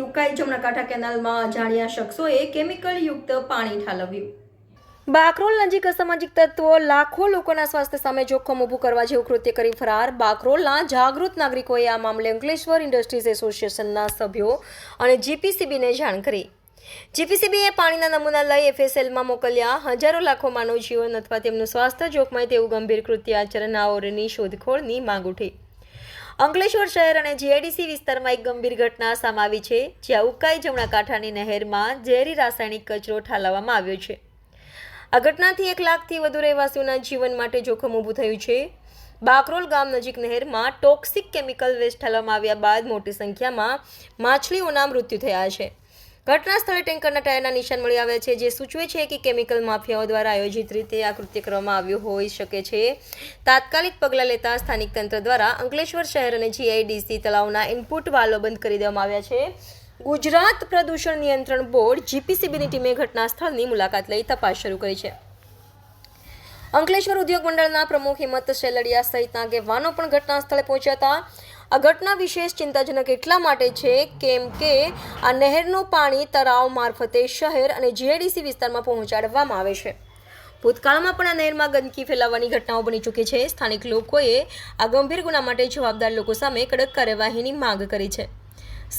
ઉકાઈ જમણા કાંઠા કેનાલમાં અજાણ્યા શખ્સોએ કેમિકલ યુક્ત પાણી ઠાલવ્યું. બાકરોલ નજીક અસામાજિક તત્વો લાખો લોકોના સ્વાસ્થ્ય સામે જોખમ ઊભું કરવા જેવું કૃત્ય કરી ફરાર. બાકરોલના જાગૃત નાગરિકોએ આ મામલે અંકલેશ્વર ઇન્ડસ્ટ્રીઝ એસોસિએશનના સભ્યો અને જીપીસીબીને જાણ કરી. જીપીસીબીએ પાણીના નમૂના લઈ એફએસએલમાં મોકલ્યા. હજારો લાખો માનવ જીવન અથવા તેમનું સ્વાસ્થ્ય જોખમાય તેવું ગંભીર કૃત્ય આચરનાઓની શોધખોળની માંગ ઉઠી. અંકલેશ્વર શહેર અને જીઆઈડીસી વિસ્તારમાં એક ગંભીર ઘટના સામે છે, જ્યાં ઉકાઈ જમણા કાંઠાની નહેરમાં ઝેરી રાસાયણિક કચરો ઠાલવવામાં આવ્યો છે. આ ઘટનાથી એક લાખથી વધુ રહેવાસીઓના જીવન માટે જોખમ ઊભું થયું છે. બાકરોલ ગામ નજીક નહેરમાં ટોક્સિક કેમિકલ વેસ્ટ ઠાલવવામાં આવ્યા બાદ મોટી સંખ્યામાં માછલીઓના મૃત્યુ થયા છે. ઘટના સ્થળે ટેન્કરના ટાયરના નિશાન મળી આવ્યા છે, જે સૂચવે છે કે કેમિકલ માફિયાઓ દ્વારા આયોજિત રીતે આ કૃત્ય કરવામાં આવ્યું હોઈ શકે છે. તાત્કાલિક પગલાં લેતા સ્થાનિક તંત્ર દ્વારા અંકલેશ્વર શહેર અને જીઆઈડીસી તળાવના ઇનપુટ વાલો બંધ કરી દેવામાં આવ્યા છે. ગુજરાત પ્રદૂષણ નિયંત્રણ બોર્ડ જીપીસીબીની ટીમે ઘટના સ્થળની મુલાકાત લઈ તપાસ શરૂ કરી છે. અંકલેશ્વર ઉદ્યોગ મંડળના પ્રમુખ હિંમત શેલડિયા સહિતના આગેવાનો પણ ઘટના સ્થળે પહોંચ્યા હતા. આ ઘટના વિશેષ ચિંતાજનક એટલા માટે છે કેમ કે આ નહેરનું પાણી તળાવ મારફતે શહેર અને જીઆઈડીસી વિસ્તારમાં પહોંચાડવામાં આવે છે. ભૂતકાળમાં પણ આ નહેરમાં ગંદકી ફેલાવવાની ઘટનાઓ બની ચૂકી છે. સ્થાનિક લોકોએ આ ગંભીર ગુના માટે જવાબદાર લોકો સામે કડક કાર્યવાહીની માંગ કરી છે.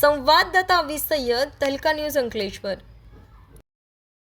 સંવાદદાતા અવી સૈયદ તહલકા ન્યૂઝ અંકલેશ્વર.